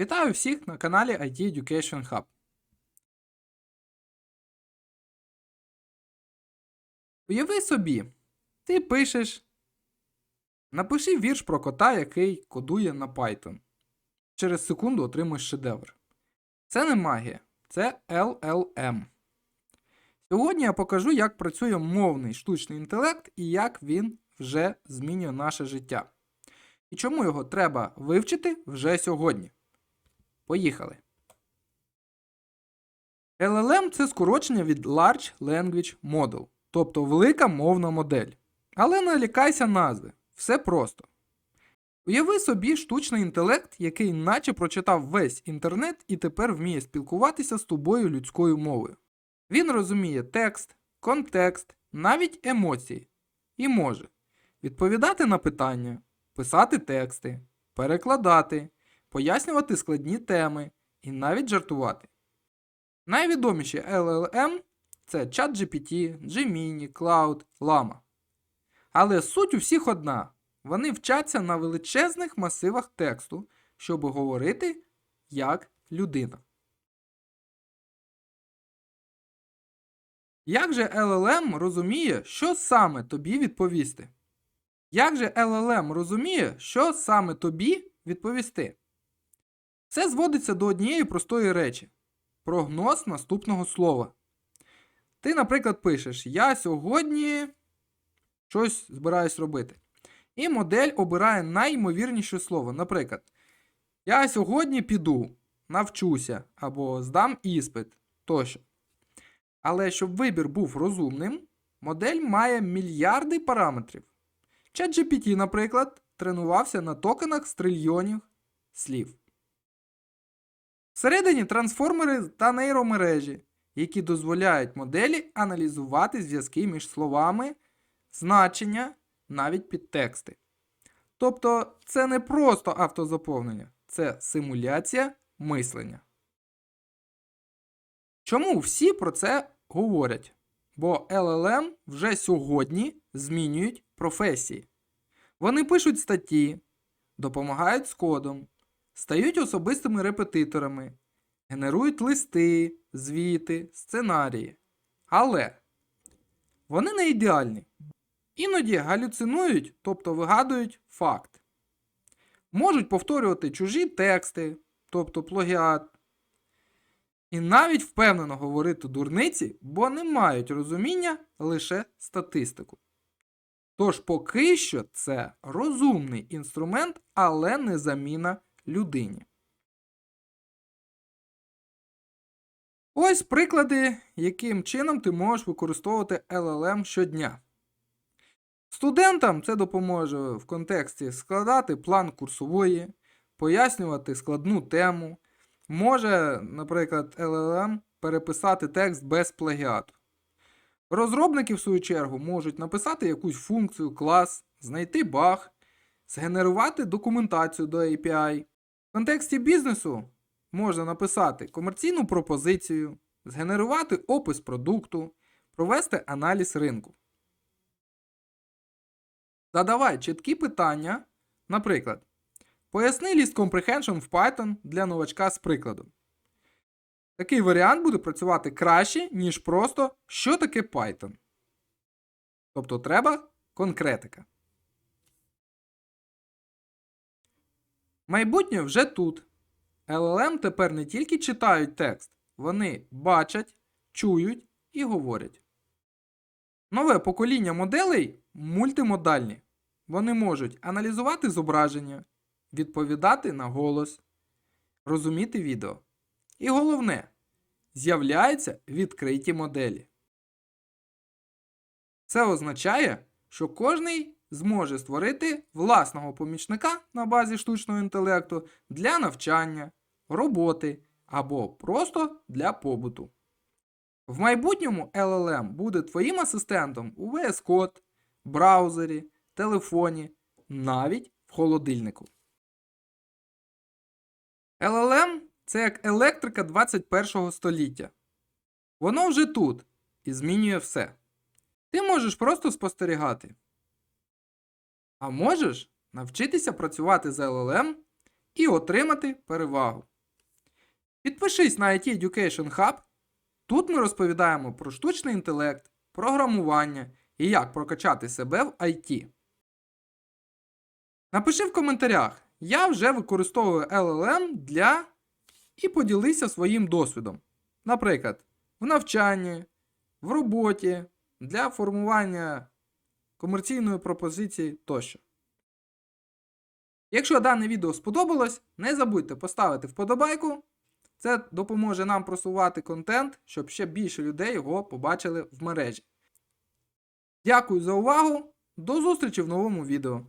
Вітаю всіх на каналі IT Education Hub. Уяви собі, ти пишеш. Напиши вірш про кота, який кодує на Python. Через секунду отримуєш шедевр. Це не магія, це LLM. Сьогодні я покажу, як працює мовний штучний інтелект і як він вже змінює наше життя. І чому його треба вивчити вже сьогодні. Поїхали. LLM це скорочення від Large Language Model, тобто велика мовна модель. Але не лякайся назви. Все просто. Уяви собі штучний інтелект, який наче прочитав весь інтернет і тепер вміє спілкуватися з тобою людською мовою. Він розуміє текст, контекст, навіть емоції і може відповідати на питання, писати тексти, перекладати, пояснювати складні теми і навіть жартувати. Найвідоміші LLM це ChatGPT, Gemini, Cloud, Llama. Але суть у всіх одна. Вони вчаться на величезних масивах тексту, щоб говорити як людина. Як же LLM розуміє, що саме тобі відповісти? Як же LLM розуміє, що саме тобі відповісти? Це зводиться до однієї простої речі прогноз наступного слова. Ти, наприклад, пишеш: Я сьогодні щось збираюсь робити. І модель обирає найімовірніше слово. Наприклад, я сьогодні піду, навчуся або здам іспит тощо. Але щоб вибір був розумним, модель має мільярди параметрів. ChatGPT, наприклад, тренувався на токенах з трильйонів слів. Всередині трансформери та нейромережі, які дозволяють моделі аналізувати зв'язки між словами, значення, навіть підтексти. Тобто це не просто автозаповнення, це симуляція мислення. Чому всі про це говорять? Бо LLM вже сьогодні змінюють професії. Вони пишуть статті, допомагають з кодом, стають особистими репетиторами, генерують листи, звіти, сценарії. Але вони не ідеальні. Іноді галюцинують, тобто вигадують факт. Можуть повторювати чужі тексти, тобто плагіат. І навіть впевнено говорити дурниці, бо не мають розуміння лише статистику. Тож поки що це розумний інструмент, але не заміна людині. Ось приклади, яким чином ти можеш використовувати LLM щодня. Студентам це допоможе в контексті складати план курсової, пояснювати складну тему. Може, наприклад, LLM переписати текст без плагіату. Розробники, в свою чергу, можуть написати якусь функцію, клас, знайти баг, згенерувати документацію до API. В контексті бізнесу можна написати комерційну пропозицію, згенерувати опис продукту, провести аналіз ринку. Задавай чіткі питання, наприклад, поясни list comprehension в Python для новачка з прикладом. Такий варіант буде працювати краще, ніж просто що таке Python. Тобто треба конкретика. Майбутнє вже тут. LLM тепер не тільки читають текст, вони бачать, чують і говорять. Нове покоління моделей мультимодальні. Вони можуть аналізувати зображення, відповідати на голос, розуміти відео. І головне, з'являються відкриті моделі. Це означає, що кожний зможе створити власного помічника на базі штучного інтелекту для навчання, роботи або просто для побуту. В майбутньому LLM буде твоїм асистентом у VS Code, браузері, телефоні, навіть в холодильнику. LLM це як електрика 21 століття. Воно вже тут і змінює все. Ти можеш просто спостерігати. А можеш навчитися працювати з LLM і отримати перевагу. Підпишись на IT Education Hub. Тут ми розповідаємо про штучний інтелект, програмування і як прокачати себе в IT. Напиши в коментарях, я вже використовую LLM для і поділися своїм досвідом. Наприклад, в навчанні, в роботі, для формування комерційної пропозиції тощо. Якщо дане відео сподобалось, не забудьте поставити вподобайку. Це допоможе нам просувати контент, щоб ще більше людей його побачили в мережі. Дякую за увагу! До зустрічі в новому відео!